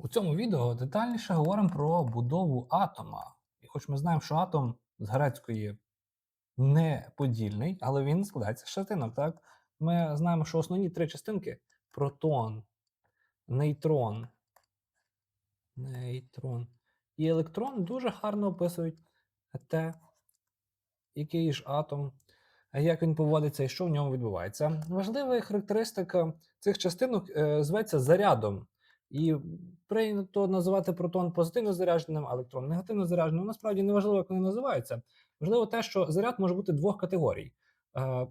У цьому відео детальніше говоримо про будову атома. І хоч ми знаємо, що атом з грецької не подільний, але він складається з частинок. Так? Ми знаємо, що основні три частинки протон, нейтрон, нейтрон і електрон дуже гарно описують те, який ж атом, як він поводиться і що в ньому відбувається. Важлива характеристика цих частинок е, зветься зарядом. І прийнято називати протон позитивно зарядженим, а електрон негативно зарядженим. Насправді не важливо, як вони називаються. Важливо те, що заряд може бути двох категорій. Е,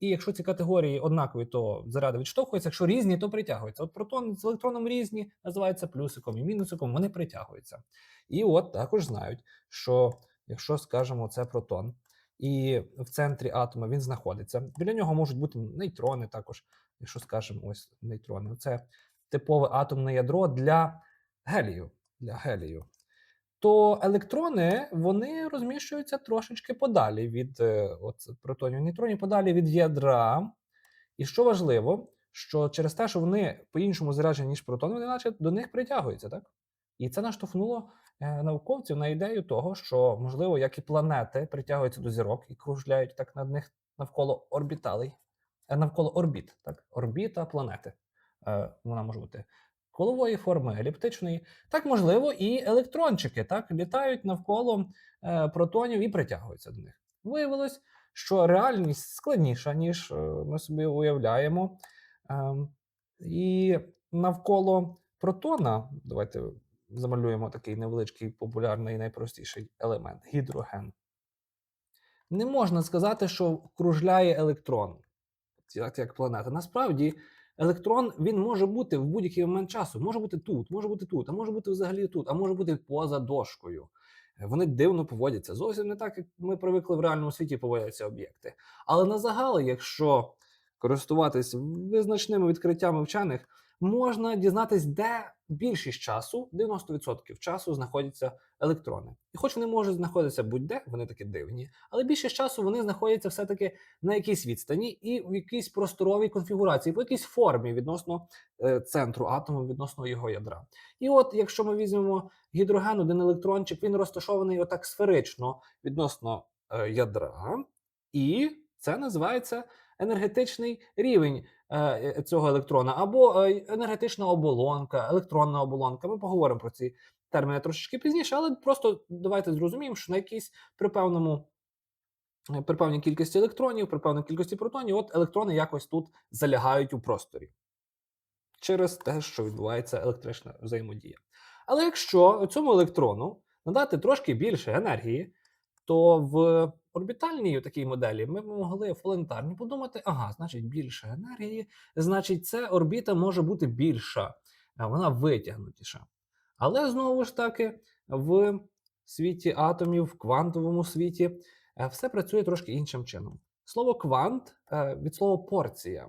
і якщо ці категорії однакові, то заряди відштовхуються. Якщо різні, то притягуються. От протон з електроном різні, називаються плюсиком і мінусиком, вони притягуються. І от також знають, що якщо скажемо це протон, і в центрі атома він знаходиться, біля нього можуть бути нейтрони також, якщо скажемо ось нейтрони. Це типове атомне ядро для гелію. Для гелію. То електрони вони розміщуються трошечки подалі від е, от, протонів нейтронів, подалі від ядра. І що важливо, що через те, що вони по-іншому заряджені, ніж протони, вони наче до них притягуються, так? І це наштовхнуло е, науковців на ідею того, що, можливо, як і планети притягуються до зірок і кружляють так над них навколо орбіталей, е, навколо орбіт, так? Орбіта планети. Е, вона може бути колової форми, еліптичної. Так, можливо, і електрончики так, літають навколо е, протонів і притягуються до них. Виявилось, що реальність складніша, ніж е, ми собі уявляємо. Е, і навколо протона, давайте замалюємо такий невеличкий популярний найпростіший елемент гідроген. Не можна сказати, що кружляє електрон, як планета. Насправді, електрон він може бути в будь-який момент часу. Може бути тут, може бути тут, а може бути взагалі тут, а може бути поза дошкою. Вони дивно поводяться. Зовсім не так, як ми привикли в реальному світі поводяться об'єкти. Але на загал, якщо користуватись визначними відкриттями вчених, можна дізнатись, де більшість часу, 90% часу, знаходяться електрони. І хоч вони можуть знаходитися будь-де, вони такі дивні, але більшість часу вони знаходяться все-таки на якійсь відстані і в якійсь просторовій конфігурації, по якійсь формі відносно е, центру атому, відносно його ядра. І от, якщо ми візьмемо гідроген, один електрончик, він розташований отак сферично відносно е, ядра, і це називається енергетичний рівень е, цього електрона, або е, енергетична оболонка, електронна оболонка. Ми поговоримо про ці терміни трошечки пізніше, але просто давайте зрозуміємо, що на якійсь при певному. е, При певній кількості електронів, при певній кількості протонів, от електрони якось тут залягають у просторі через те, що відбувається електрична взаємодія. Але якщо цьому електрону надати трошки більше енергії, то в орбітальній такій моделі ми б могли в планетарній подумати: ага, значить, більше енергії, значить, це орбіта може бути більша, вона витягнутіша. Але знову ж таки, в світі атомів, в квантовому світі, е, все працює трошки іншим чином. Слово квант е, від слова порція.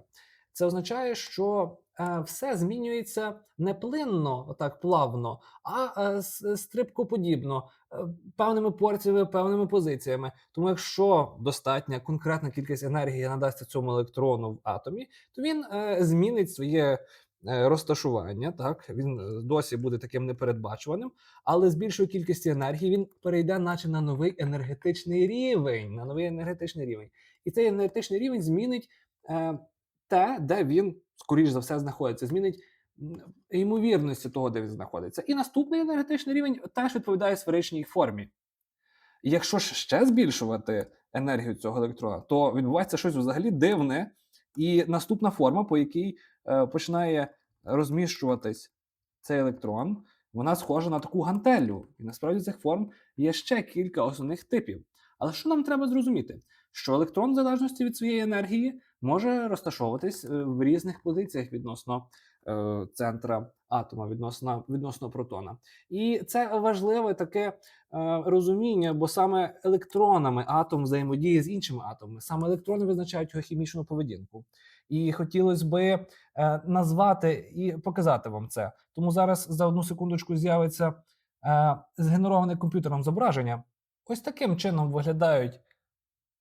Це означає, що все змінюється не плинно, отак плавно, а е, стрибкоподібно, е, певними порціями, певними позиціями. Тому, якщо достатня конкретна кількість енергії надасться цьому електрону в атомі, то він е, змінить своє е, розташування. Так він е, досі буде таким непередбачуваним, але з більшою кількістю енергії він перейде, наче на новий енергетичний рівень. На новий енергетичний рівень, і цей енергетичний рівень змінить. Е, те, де він, скоріш за все, знаходиться, змінить ймовірності того, де він знаходиться. І наступний енергетичний рівень теж відповідає сферичній формі. Якщо ж ще збільшувати енергію цього електрона, то відбувається щось взагалі дивне, і наступна форма, по якій е, починає розміщуватись цей електрон, вона схожа на таку гантелю. І насправді цих форм є ще кілька основних типів. Але що нам треба зрозуміти? Що електрон, в залежності від своєї енергії, може розташовуватись е, в різних позиціях відносно е, центра атома, відносно, відносно протона. І це важливе таке е, розуміння, бо саме електронами атом взаємодіє з іншими атомами. Саме електрони визначають його хімічну поведінку. І хотілося би е, назвати і показати вам це. Тому зараз за одну секундочку з'явиться е, згенероване комп'ютером зображення. Ось таким чином виглядають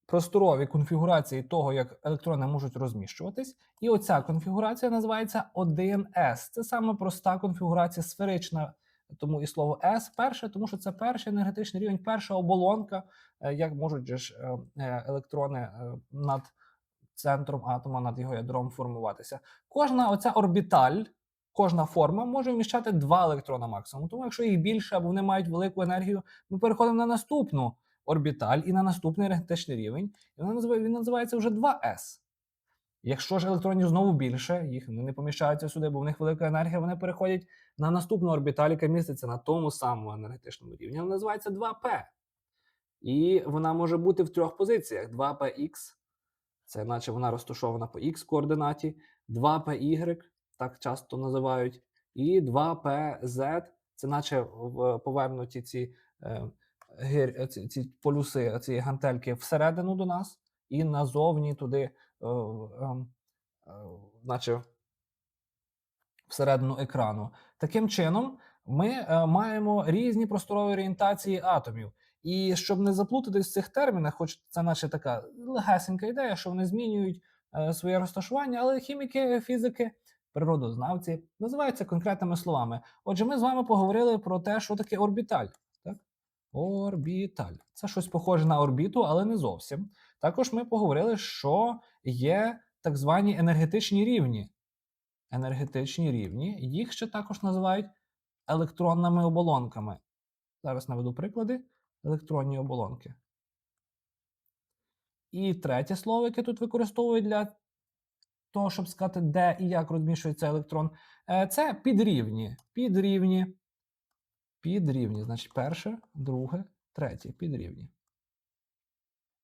просторові конфігурації того, як електрони можуть розміщуватись. І оця конфігурація називається 1С. Це саме проста конфігурація сферична, тому і слово S перше, тому що це перший енергетичний рівень, перша оболонка, е, як можуть ж е, е, електрони над центром атома, над його ядром формуватися. Кожна оця орбіталь, кожна форма може вміщати два електрона максимум. Тому, якщо їх більше або вони мають велику енергію, ми переходимо на наступну орбіталь і на наступний енергетичний рівень. І називає, він називається вже 2С. Якщо ж електронів знову більше, їх не поміщаються сюди, бо в них велика енергія, вони переходять на наступну орбіталь, яка міститься на тому самому енергетичному рівні. Вона називається 2P. І вона може бути в трьох позиціях: 2PX, це наче вона розташована по X координаті, 2PY, так часто називають, і 2PZ, це наче в- повернуті ці, е, гир, е, ці, ці полюси, ці гантельки всередину до нас, і назовні туди, е, ем, е, наче всередину екрану. Таким чином, ми е, маємо різні просторові орієнтації атомів. І щоб не заплутатись в цих термінах, хоч це наче така легесенька ідея, що вони змінюють е, своє розташування, але хіміки, фізики, природознавці називаються конкретними словами. Отже, ми з вами поговорили про те, що таке орбіталь. Орбіталь. Це щось похоже на орбіту, але не зовсім. Також ми поговорили, що є так звані енергетичні рівні. Енергетичні рівні, їх ще також називають електронними оболонками. Зараз наведу приклади електронні оболонки. І третє слово, яке тут використовують для того, щоб сказати, де і як розміщується електрон, е, це підрівні. Підрівні. Підрівні. Значить, перше, друге, третє. Підрівні.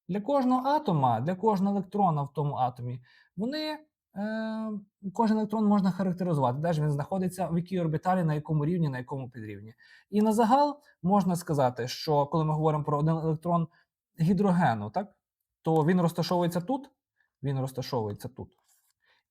Для кожного атома, для кожного електрона в тому атомі, вони. Е, кожен електрон можна характеризувати, де ж він знаходиться, в якій орбіталі, на якому рівні, на якому підрівні. І на загал можна сказати, що коли ми говоримо про один електрон гідрогену, так, то він розташовується тут, він розташовується тут.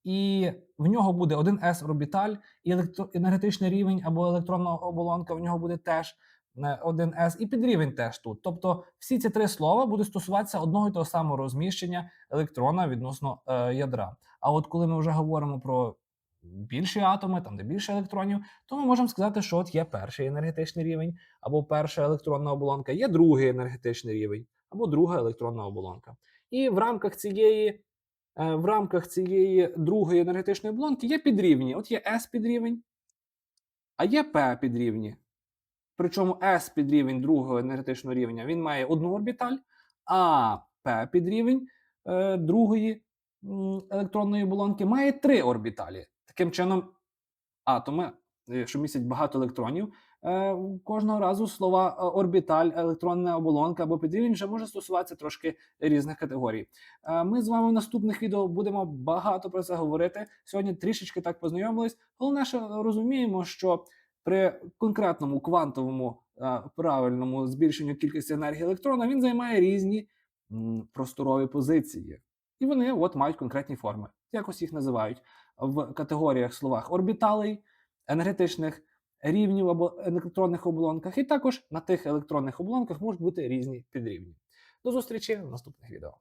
І в нього буде один s орбіталь, і енергетичний рівень або електронна оболонка в нього буде теж е, один s і підрівень теж тут. Тобто всі ці три слова будуть стосуватися одного і того самого розміщення електрона відносно е, ядра. А от коли ми вже говоримо про більші атоми, там де більше електронів, то ми можемо сказати, що от є перший енергетичний рівень, або перша електронна оболонка, є другий енергетичний рівень, або друга електронна оболонка. І в рамках цієї, в рамках цієї другої енергетичної оболонки є підрівні. От є S підрівень, а є P підрівні. Причому S підрівень другого енергетичного рівня він має одну орбіталь, а P підрівень е, другої електронної оболонки має три орбіталі. Таким чином, атоми, е, що містять багато електронів, е, кожного разу слова е, орбіталь, електронна оболонка або підрівень вже може стосуватися трошки різних категорій. Е, Ми з вами в наступних відео будемо багато про це говорити. Сьогодні трішечки так познайомились. Головне, що розуміємо, що при конкретному квантовому е, правильному збільшенню кількості енергії електрона він займає різні просторові позиції. І вони от мають конкретні форми. Якось їх називають в категоріях словах орбіталей, енергетичних рівнів або електронних оболонках, і також на тих електронних оболонках можуть бути різні підрівні. До зустрічі в наступних відео.